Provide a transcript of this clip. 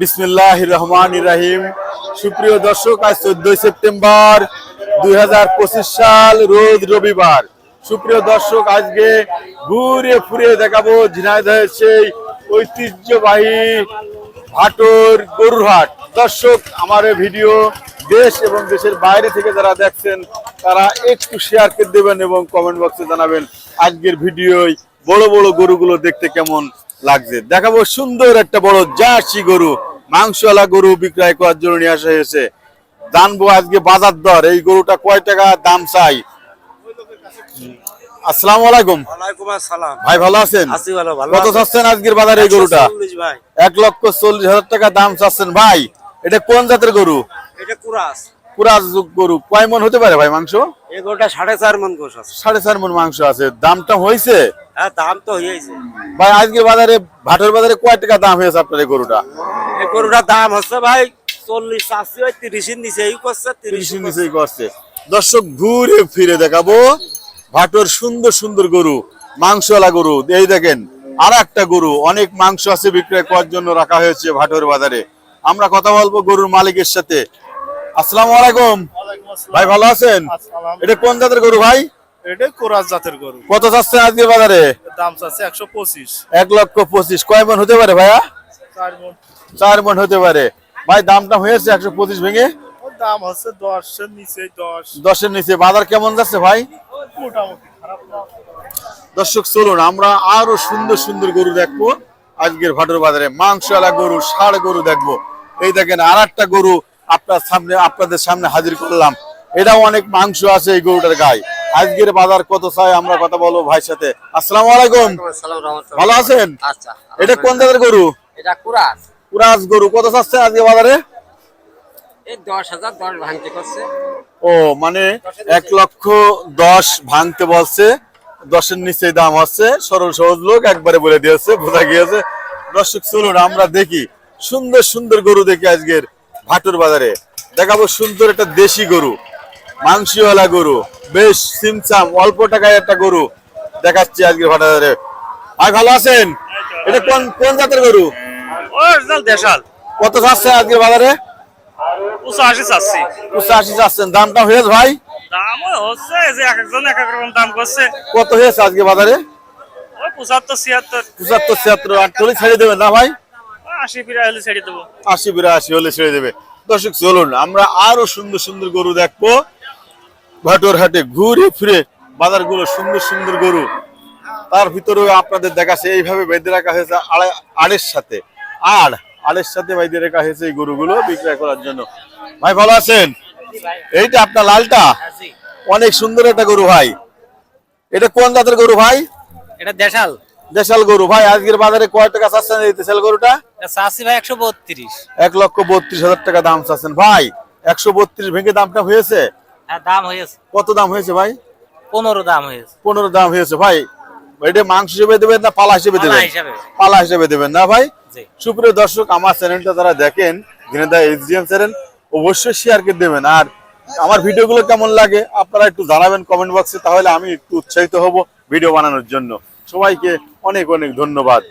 বিসমিল্লাহ রহমান রাহিম। সুপ্রিয় দর্শক, আজ চোদ্দই সেপ্টেম্বর দুই সাল, রোজ রবিবার। সুপ্রিয় দর্শক, আজকে ঘুরে ফুরে দেখাবো ঝিনাইদহের সেই ঐতিহ্যবাহী ভাটোর গরুরহাট। দর্শক, আমার ভিডিও দেশ এবং দেশের বাইরে থেকে যারা দেখছেন, তারা একটু শেয়ার করে দেবেন এবং কমেন্ট বক্সে জানাবেন। আজকের ভিডিওয় বড় বড় গরুগুলো দেখতে কেমন লাগছে। দেখাবো সুন্দর একটা বড় জার্সি গরু। মাংসওয়ালা গরু বিক্রয় করার জন্য নিয়ে আসা হয়েছে। জানব আজকে বাজার দর। এই গরুটা কয় টাকা দাম চাই? আসসালামু আলাইকুম। আসসালাম। ভাই ভালো আছেন? আছি ভালো ভালো কত চাচ্ছেন আজকের বাজারে এই গরুটা? এক লক্ষ চল্লিশ হাজার টাকা দাম চাচ্ছেন। ভাই এটা কোন জাতের গরু? এটা কুরাস। পুরা গরু। কয় মন হতে পারে ভাই মাংস? এই গরুটা সাড়ে চার মন গোস আছে। সাড়ে চার মন মাংস আছে। দামটা হয়েছে? হ্যাঁ দাম তো হয়েছে। ভাই আজকের বাজারে ভাটের বাজারে কয় টাকা দাম হয়েছে আপনার এই গরুটা? এই গরুটার দাম হচ্ছে ভাই চল্লিশ আশি ওই তিরিশের নিচে এই করছে তিরিশ তিরিশ নিচেই করছে। দর্শক ঘুরে ফিরে দেখাবো। ভাটোর সুন্দর সুন্দর গরু মাংসওয়ালা গরু। এই দেখেন আর একটা গরু অনেক মাংস আছে বিক্রয় করার জন্য রাখা হয়েছে ভাটোর বাজারে। আমরা কথা বলব গরুর মালিকের সাথে। আসসালামু আলাইকুম। ভাই ভালো আছেন? এটা কোন জাতের গরু ভাই? কোরাস জাতের গরু। কত আজকে বাজারে? দাম চাচ্ছে একশো পঁচিশ। এক লক্ষ পঁচিশ। কয় মন হতে পারে ভাইয়া? চার মন। চার মন হতে পারে। ভাই দামটা হয়েছে একশো পঁচিশ ভেঙে? দাম হচ্ছে দশের নিচে দশ। দশের নিচে। বাজার কেমন যাচ্ছে ভাই? মোটামুটি খারাপ না। দর্শক চলুন আমরা আরও সুন্দর সুন্দর গরু দেখব। আজকের ভাটোর বাজারে মাংসওয়ালা গরু ষাড় গরু দেখব। এই দেখেন আর একটা গরু আপনার সামনে আপনাদের সামনে হাজির করলাম। এটাও অনেক মাংস আছে এই গরুটার গায়ে। আজকের বাজার কত চাই আমরা কথা বলব ভাইয়ের সাথে। আসসালামু আলাইকুম। ভালো আছেন? আচ্ছা এটা কোন জাতের গরু? এটা কুরাস। গরু। কত চাচ্ছে আজকে বাজারে? এই দশ হাজার ভাঙতে করছে ও মানে লক্ষ দশ ভাঙতে বলছে। দশের নিচে দাম হচ্ছে। সরল সহজ লোক একবারে বলে দিয়েছে বোঝা গিয়েছে। দর্শক চলুন আমরা দেখি। সুন্দর সুন্দর গরু দেখি আজকের ভাটুর বাজারে। দেখাবো সুন্দর একটা দেশি গরু মাংসিওয়ালা গরু। বেশ সিমসাম অল্প টাকায় একটা গরু দেখাচ্ছি আজকে বাজারে। ভাই ভালো আছেন? এটা কোন কোন জাতের গরু? দেশাল। কত চাচ্ছে আজকের বাজারে? পঁচাশি চাচ্ছি। পঁচাশি চাচ্ছেন। দামটা হয়েছে ভাই? দাম হচ্ছে যে এক একজন এক এক রকম দাম করছে। কত হয়েছে আজকে বাজারে? পঁচাত্তর ছিয়াত্তর। পঁচাত্তর ছিয়াত্তর। আটচল্লিশ ছেড়ে দেবেন না ভাই? আশি ফিরে হলে ছেড়ে দেবো। আশি বিরাশি হলে ছেড়ে দেবে। দর্শক চলুন আমরা আরও সুন্দর সুন্দর গরু দেখব। ভাটোর হাটে ঘুরে ফিরে বাজারগুলো সুন্দর সুন্দর গরু। তার ভিতরেও আপনাদের দেখাচ্ছে এইভাবে বেঁধে রাখা হয়েছে আড়ে- আড়ের সাথে। আর আড়ের সাথে বেঁধে রাখা হয়েছে এই গরুগুলো বিক্রয় করার জন্য। ভাই ভালো আছেন? এইটা আপনার লালটা? অনেক সুন্দর একটা গরু ভাই। এটা কোন জাতের গরু ভাই? এটা দেশাল। দেশাল গরু। ভাই আজকের বাজারে কয় টাকা চাচ্ছেন এই দেশাল গরুটা? চাষি ভাই একশো বত্রিশ। এক লক্ষ বত্রিশ হাজার টাকা দাম চাচ্ছেন। ভাই একশো বত্রিশ ভেঙে দামটা হয়েছে? হ্যাঁ দাম হয়েছে। কত দাম হয়েছে ভাই? পনেরো দাম হয়েছে। পনেরো দাম হয়েছে ভাই। এটা মাংস হিসেবে দেবেন না পালা হিসেবে দেবেন। পালা হিসেবে দেবেন না ভাই? জি। সুপ্রিয় দর্শক আমার চ্যানেলটা যারা দেখেন গ্রেদা এসডিএম চ্যানেল অবশ্যই শেয়ার করে দেবেন। আর আমার ভিডিওগুলো কেমন লাগে আপনারা একটু জানাবেন কমেন্ট বক্সে তাহলে আমি একটু উৎসাহিত হব ভিডিও বানানোর জন্য। সবাইকে অনেক অনেক ধন্যবাদ।